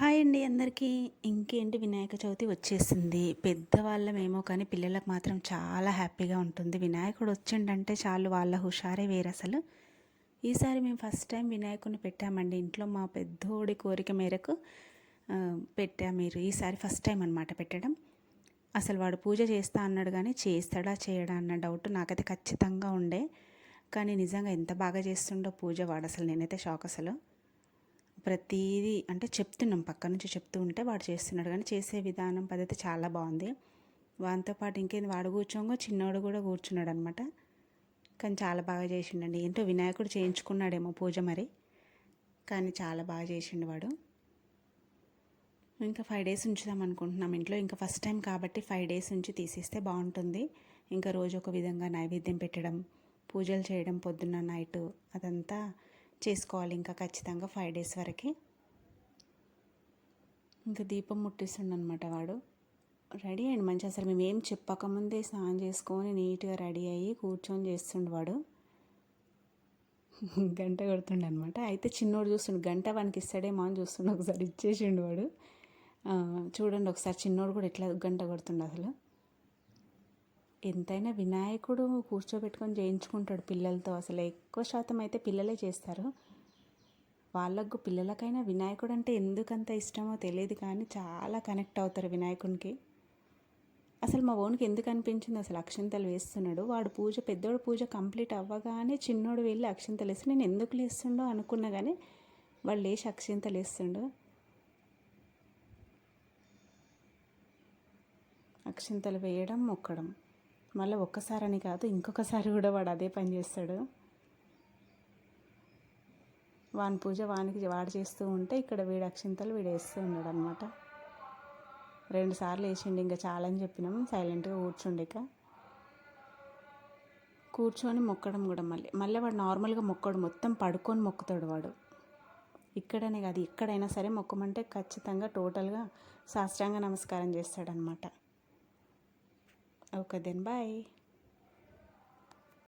Hi అండి అందరికీ. ఇంకేంటి వినాయక చవితి వచ్చేసింది. పెద్దవాళ్ళమేమో కానీ పిల్లలకు మాత్రం చాలా హ్యాపీగా ఉంటుంది. వినాయకుడు వచ్చిండంటే చాలు వాళ్ళ హుషారే వేరు అసలు ఈసారి మేము ఫస్ట్ టైం వినాయకుడిని పెట్టామండి. ఇంట్లో మా పెద్దోడి కోరిక మేరకు పెట్టాము మీరు. ఈసారి ఫస్ట్ టైం అనమాట పెట్టడం. అసలు వాడు పూజ చేస్తా అన్నాడు కానీ చేస్తాడా చేయడా అన్న డౌట్ నాకైతే ఖచ్చితంగా ఉండే. కానీ నిజంగా ఎంత బాగా చేస్తుండో పూజ వాడు అసలు నేనైతే షాక్ అసలు. ప్రతిదీ అంటే చెప్తున్నాం పక్క నుంచి చెప్తూ ఉంటే వాడు చేస్తున్నాడు. కానీ చేసే విధానం పద్ధతి చాలా బాగుంది. వానితో పాటు ఇంకేంది వాడు కూర్చోంగో చిన్నోడు కూడా కూర్చున్నాడు అనమాట కానీ చాలా బాగా చేసిండండి. ఏంటో వినాయకుడు చేయించుకున్నాడేమో పూజ మరి. కానీ చాలా బాగా చేసిండు వాడు. ఇంకా ఫైవ్ డేస్ ఉంచుదాం అనుకుంటున్నాం ఇంట్లో. ఇంకా ఫస్ట్ టైం కాబట్టి ఫైవ్ డేస్ నుంచి తీసేస్తే బాగుంటుంది. ఇంకా రోజు ఒక విధంగా నైవేద్యం పెట్టడం పూజలు చేయడం పొద్దున్న నైట్ అదంతా చేసుకోవాలి ఇంకా ఖచ్చితంగా ఫైవ్ డేస్ వరకు. ఇంకా దీపం ముట్టిస్తుండ అనమాట వాడు. రెడీ అయ్యండి మంచి అసలు మేము ఏం చెప్పకముందే స్నానం చేసుకొని నీట్గా రెడీ అయ్యి కూర్చొని చేస్తుండు వాడు. గంట కొడుతుండే అనమాట అయితే చిన్నోడు చూస్తుండు గంట వానికి ఇస్తాడేమో అని చూస్తుండు ఒకసారి ఇచ్చేసిండు వాడు. చూడండి ఒకసారి చిన్నోడు కూడా ఎట్లా గంట కొడుతుండు అసలు. ఎంతైనా వినాయకుడు కూర్చోబెట్టుకొని చేయించుకుంటాడు పిల్లలతో. అసలు ఎక్కువ శాతం అయితే పిల్లలే చేస్తారు. వాళ్ళకు పిల్లలకైనా వినాయకుడు అంటే ఎందుకంత ఇష్టమో తెలియదు కానీ చాలా కనెక్ట్ అవుతారు వినాయకునికి. అసలు మా ఓనికి ఎందుకు అనిపించింది? అసలు అక్షంతలు వేస్తున్నాడు. వాడు పూజ పెద్దోడు పూజ కంప్లీట్ అవ్వగానే చిన్నోడు వెళ్ళి అక్షంతలు వేసి నేను ఎందుకు లేస్తుండో అనుకున్నా కానీ వాళ్ళు లేచి అక్షంతలు వేస్తుండు. అక్షింతలు వేయడం మొక్కడం. మళ్ళీ ఒక్కసారని కాదు ఇంకొకసారి కూడా వాడు అదే పని చేస్తాడు. వాని పూజ వానికి వాడు చేస్తూ ఉంటే ఇక్కడ వీడు అక్షింతలు వీడు వేస్తూ ఉన్నాడు అనమాట రెండు సార్లు వేసిండు ఇంకా చాలని చెప్పినాం సైలెంట్గా కూర్చుండి ఇక. కూర్చొని మొక్కడం కూడా మళ్ళీ మళ్ళీ వాడు నార్మల్గా మొక్కడు మొత్తం పడుకొని మొక్కుతాడు వాడు. ఇక్కడనే కాదు ఎక్కడైనా సరే మొక్కమంటే ఖచ్చితంగా టోటల్గా సాష్టాంగ నమస్కారం చేస్తాడనమాట Ka din. Bye!